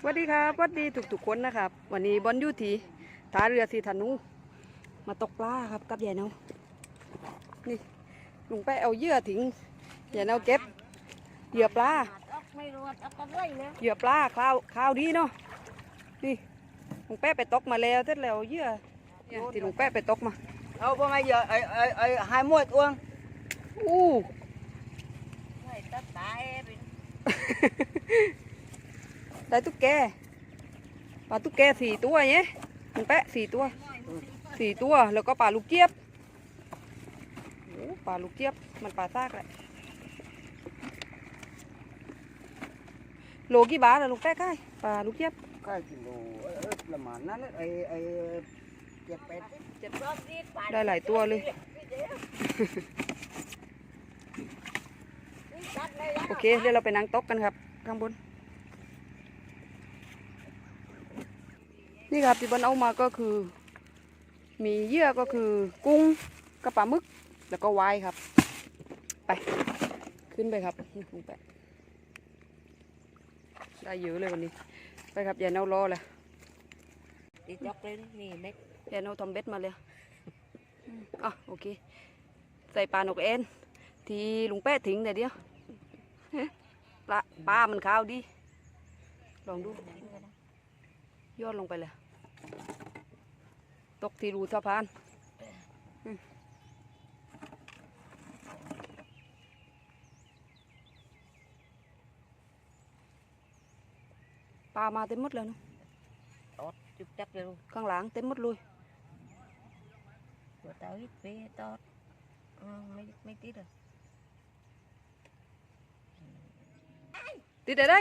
สวัสดีครับสวัสดีทุกๆคนนะครับ วันนี้บอลอยูทีท่าเรือสีธนูมาตกปลาครับกับยายเนานี่ลุงแปะเอาเหยื่อถึงยายเนาเก็บเหยื่อปลาไม่รู้ว่าจะไปเลยเหยื่อปลาข้าวข้าวดีเนาะนี่ลุงแปะไปตกมาแล้วเสร็จแล้วเอาเหยื่อเนี่ยที่ลุงแปะไปตกมาเอาพวกไง giờ ai ai ai hai mươi uông อู้ไม่ตัดตาย ไปได้ตุ๊กแกปลาตุ๊กแกสี่ตัวเนี่ยลุงแปะสี่ตัวสี่ตัวแล้วก็ปลาลูกเจี๊ยบโอ้ปลาลูกเจี๊ยบมันปลาซากแหละโลกี่บาทอะลุงแปะค่ายปลาลูกเจี๊ยบ cái kilo là mà nó nó ai ai chặt bẹt เจ็บรอบนี้ปาได้หลายตัวเลยตัดเลยนะโอเคเดี๋ยวเราไปนั่งโต๊ะกันครับ ข้างบน นี่ครับที่บนเอามาก็คือ มีเหยื่อก็คือกุ้งกับปลาหมึก แล้วก็ไวายครับ ไป ขึ้นไปครับนี่ลงไปได้เยอะเลยวันนี้ ไปครับอย่าเน่ารอเลยตีจอกเลยนี่เม็ดอย่าเน่าทำเบ็ดมาเลยอืมอะโอเค ใส่ปลานกเอ็นที่ลุงแป้ทิ้งเดี๋ยวเดียวปลาปลามันขาวดี ลองดูยอดลงไปเลย ตกที่รูสะพานอืมปลามาเต็มหมดเลยเนอะตอดจุบจับเลยลูกข้างหลังเต็มหมดเลยตัวเต่าฮิตไปตอดอืมไม่ไม่ติดอะติดได้ได้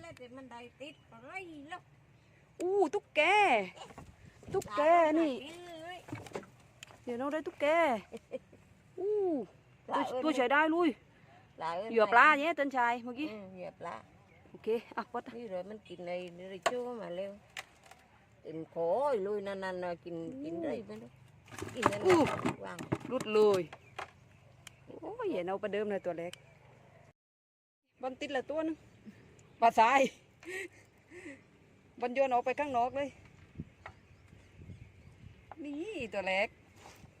แล้วแต่มันได้ติดอะไรแล้วอู้ตุ๊กแก ตุ๊กแกนี่เดี๋ยวเราได้ตุ๊กแกอู้ตัวตัวใช้ได้ลุยเหยื่อปลาเนี่ยต้นชายเมื่อกี้เหยื่อปลาโอเคอะปดนี่ rồi mình kín này rồi chú mà leo tìm khổ lui nè nè nè kín kín đây bên đó kín đây Ừ. nè vàng รุดเลยโอ้ยอย่าเอาป บอลติดละตัวนึงปลาทรายบอลโยนออกไปข้างนอกเลย นี่ตัวเล็ก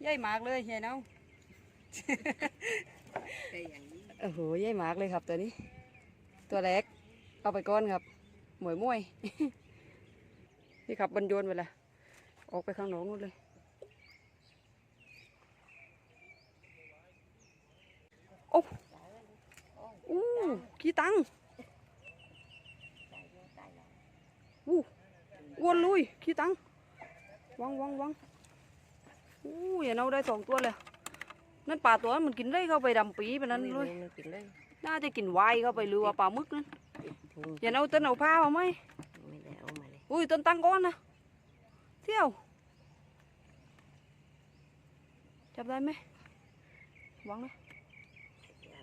ใหญ่มากเลยใหญ่เนาโอ้โหใหญ่มากเลยครับตัวนี้ ตัวเล็กเอาไปก้อนครับหมวยมวยนี่ครับบรรโยนไปละออกไปข้างนอกนู่นเลยโอ้อู้ขี้ตังอู้อ้ วนลุยขี้ตังวังวังวังอู้อย่าเอาได้สองตัวเลยนั่นปลาตัวนั้นมันกินได้เข้าไปดำปีไปนั้นเลย mình kín đây น่าจะกินไวายเข้าไปหรือว่าปลาหมึกนั่นอย่าเอาต้นเอาผ้าเอาไหม mình để ôm mà đây อุ้ยต้นตังก้อนนะเที่ยวจับได้ไหมหวังนะ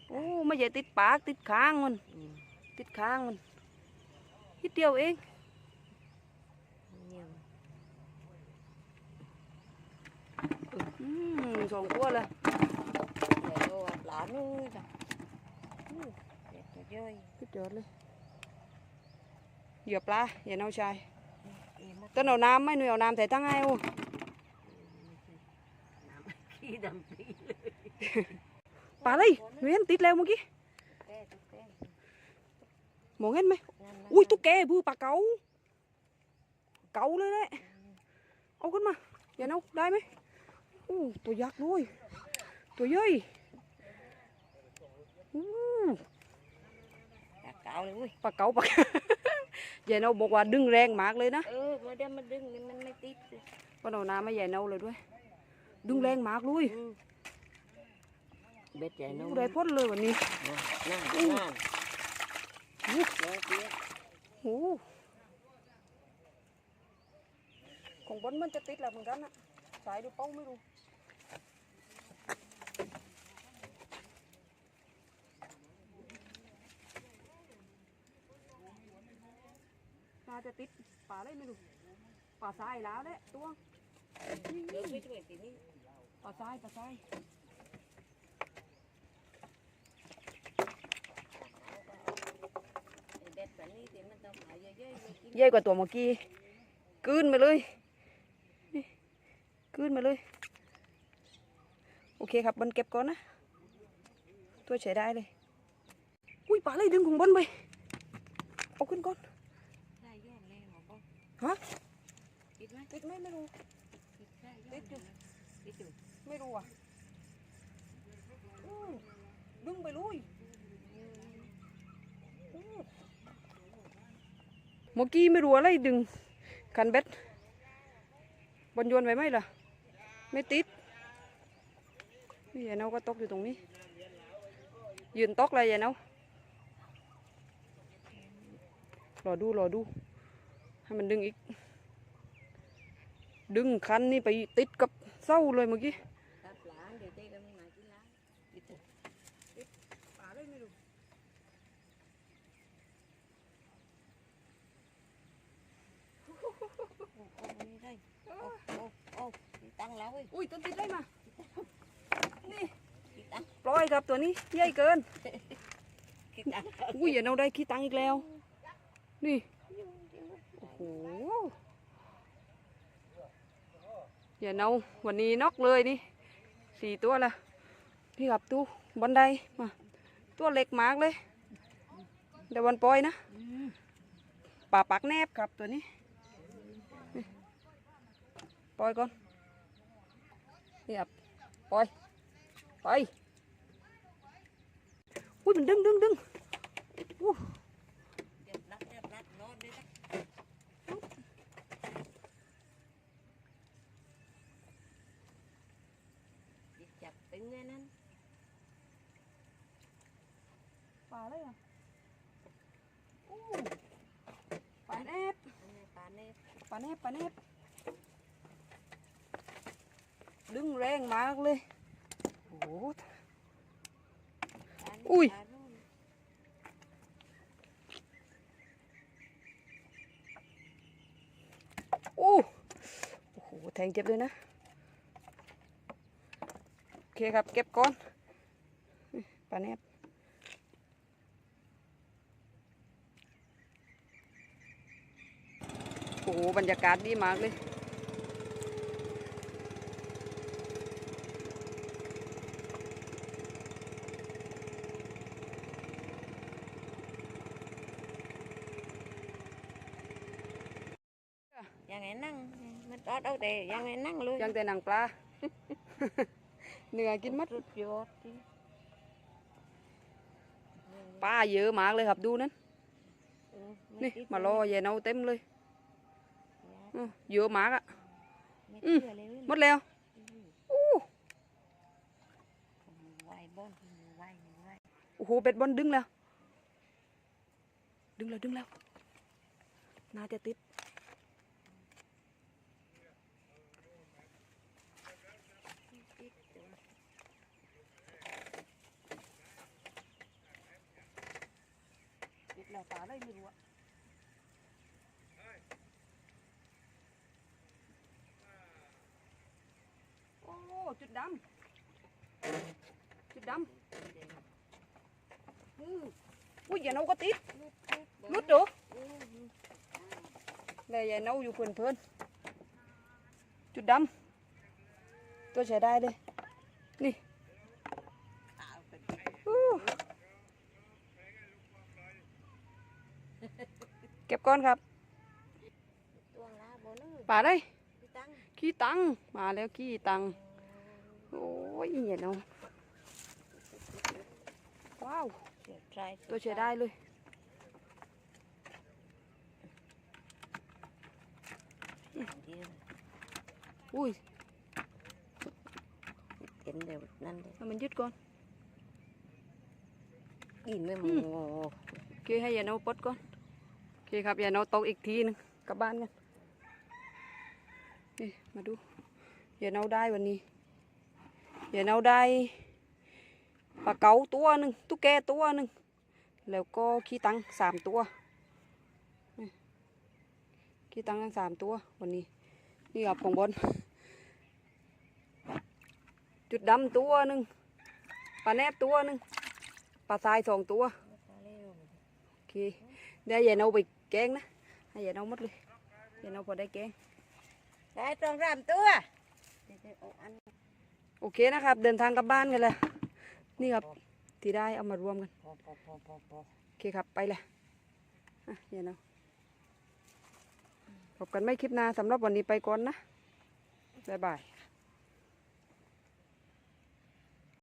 โอ้ไม่ใช่ติดปากติดคางมัน ừ. ติดคางมันนิดเดียวเอง nhiều อื มสองตัวเลย để đồ lá nuôi rồi để cho chơi สุดยอดเลยเหยื่อปลาอย่าเอาชาย em mất ต้นเอาน้ำไหม่หนุ่ยเอาน้ำใส่ตั้งไงโอ้ khi đầm tí ปลาเลยหนูเห็นติดแล้วเมื่อกี้ cái cái มองเห็นไหม Nằm nó อุ้ย nằm. ตุ๊กแกบือปลาเก๋าเก๋าเลยแหละเอาขึ้นมาอย่าเอาได้ไหมอู้ตัวยักษ์ด้วย ตัวย่อยอู้ Đã cạo rồi ui ปลาเก๋าปลาอย่าเอาบอกว่าดึงแรงมากเลยนะ ừ mà đem mà đừng mình mới tít ก็เอาน้ำมาใหญ่เนาเลยด้วย ดึงแรงมากเลย ừ. bết chạy nó อู้ได้พ้นเลยวันนี้ nè Ừ. nè อู้ nó kia โอ้ของบนมันจะติดแล้วเหมือนกันนะสายดูเป้าไม่รู้น่าจะ ติดป่าอะไรไม่รู้ป่าทรายแล้วแหละตัว được biết rồi tí ní ป่าทรายป่าทราย bết phải ní thì ห็นมันต้องหาเยอะๆเลยกินใหญ่กว่าตัวเมื่อกี้กลืนไปเลยนี่กลืนมาเลย โอเคครับบนเก็บก่อนนะ ตัวใช้ได้เลย อุ้ยปลาเลยดึงของบนไป เอาขึ้นก่อน ได้ย้อนแรงเหรอป้อง ฮะติดไหมติดไหมไม่รู้ติดได้ย้อนแรงติดอยู่ไม่รู้อะดึงไปลุยอู้เมื่อกี้ไม่รู้อะไรดึงคันเบ็ดบนโยนไปไหมล่ะ ไม่ติดนี่ยายเนาก็ตกอยู่ตรงนี้ ยืนตกเลยยายเนารอดูรอดู ให้มันดึงอีก ดึงคันนี่ไปติดกับเส้าเลยเมื่อกี้ครับหลานเดี๋ยวเจ๊ก็ไม่มากินล้างติดอยู่ป่าเลยไม่รู้โอ้โอ้ไม่ได้โอ้โอ้โอ้ติดตังแล้วเว้ยอุ้ยตัวติดได้มา นี่ติดตังปล่อยครับตัวนี้ใหญ่เกินติดตังอุ้ยอย่าเอาได้ขี้ตังอีกแล้ว นี่โอ้โหอย่าเอาวันนี้นอกเลยนี่สี่ตัวละนี่ครับตู้บนไดมาตัวเล็กมากเลยเดี๋ยววันปอยนะป่าปักแนบครับตัวนี้ปอยก่อนนี่ครับปอยไปอุ้ยมันดึงดึงดึงอู้ เดี๋ยวรัดเดี๋ยวรัดนอนเลยนะ ติดจับตึงเลยนั่นปลาเลยอะอู้ปลาแนบอันนี้ปลา เนบปลาแนบปลาแนบดึงแรงมากเลยโอ้โหปลาเนบอุ้ยปลานู่นอู้โอ้โหแทงเจ็บเลยนะโอเคครับ เก็บก่อนนี่ปลาแนบโอ้โหบรรยากาศดีมากเลยยังไงนั่งมันตอดเอาแต่ยังไงนั่งเลยยังแต่หนังปลา เหนื่อยกินมัดสุดยอดจริงปลาเยอะมากเลยครับดูนั้นเออไนี่ติดมารอเย็นเอาเต็มเลยอื้อเยอะมากอะไม่อืมเชื่อเลยเว้ยหมดแล้วอู้ไหวบ้อนไหวไหวโอ้โหเป็ดบอลดึงแล้ว ดึงแล้วดึงแล้วน่าจะติด ติดแล้วปลาได้ไม่รู้อะโอ้จุดดำจุดดำอืออุ้ยอย่าเอาก็ติดรุดเด้อแล้วอย่าเอาอยู่เพื่อนเพื่อนๆจุดดำ ตัวใช้ได้เลย นี่อู้เก็บก้อนครับตัวลาบนเลยป่าได้พี่ตั้งขี้ตังมาแล้วขี้ตังโอ้ยอย่าเอาว้าวเสียใจตัวใช้ได้เลยเดียวอุ้ยเห็นเดี๋ยวนั่นเลยให้มันยึดก่อนกินไม่หมอืดมโอเคให้ยายโนปลดก่อนโอเคครับอย่ายโนตกอีกทีหนึงกลับบ้านกันนี่มาดูอย่ายโนได้วันนี้อย่ายโนได้ปลาเก๋าตัวหนึ่งตุ๊กแกตัวหนึ่งแล้วก็ขี้ตังสามตัวขี้ตังทั้งสามตัววันนี้ นี่ครับของบนจุดดำตัวหนึ่งปลาแนบตัวหนึ่งปลาทรายสองตัวโอเคเดี๋ยวอย่าเอาไป แกงนะให้อย่าเอาหมดเลยอย่าเอาพอได้แกงได้ตรงรามตัวโอเคนะครับ เดินทางกลับบ้านกันเลยนี่ครับที่ได้เอามารวมกันโอเคครับไปเลยอะอย่าเอาพบกันไม่คลิปหน้าสำหรับวันนี้ไปก่อนนะบ๊ายบาย